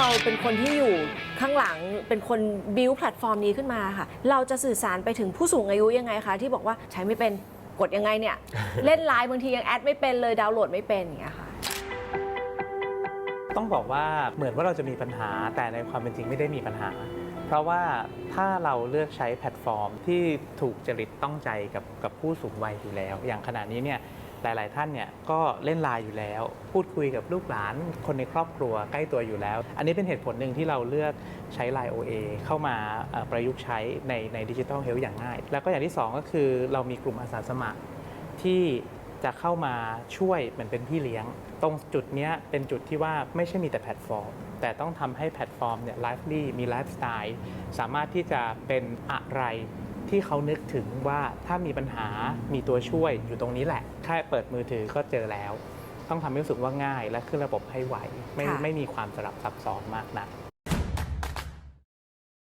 เราเป็นคนที่อยู่ข้างหลังเป็นคนบิวแพลตฟอร์มนี้ขึ้นมาค่ะ เราจะสื่อสารไปถึงผู้สูงอายุยังไงคะ ที่บอกว่าใช้ไม่เป็นกดยังไงเนี่ย เล่นไลน์บางทียังแอดไม่เป็นเลยดาวน์โหลดไม่เป็นอย่างเงี้ยค่ะต้องบอกว่าเหมือนว่าเราจะมีปัญหาแต่ในความเป็นจริงไม่ได้มีปัญหา เพราะว่าถ้าเราเลือกใช้แพลตฟอร์มที่ถูกจริตต้องใจกับกับผู้สูงวัยอยู่แล้ว อย่างขณะนี้เนี่ย หลาย ๆ ท่านเนี่ยก็เล่นไลน์อยู่แล้ว พูดคุยกับลูกหลานคนในครอบครัวใกล้ตัวอยู่แล้ว อันนี้เป็นเหตุผลหนึ่งที่เราเลือกใช้ Line OA เข้ามาประยุกต์ใช้ในในดิจิทัลเฮลท์อย่างง่าย แล้วก็อย่างที่สองก็คือเรามีกลุ่มอาสาสมัครที่จะเข้ามาช่วยเหมือนเป็นพี่เลี้ยง ตรงจุดเนี้ยเป็นจุดที่ว่าไม่ใช่มีแต่แพลตฟอร์ม แต่ต้องทำให้แพลตฟอร์มเนี่ยไลฟ์ลี่มีไลฟ์สไตล์สามารถที่จะเป็นอะไร ที่เขานึกถึงว่าถ้ามีปัญหามีตัวช่วยอยู่ตรงนี้แหละ แค่เปิดมือถือก็เจอแล้ว ต้องทำให้รู้สึกว่าง่ายและขึ้นระบบให้ไวไม่ค่ะ ไม่มีความสลับซับซ้อนมากนัก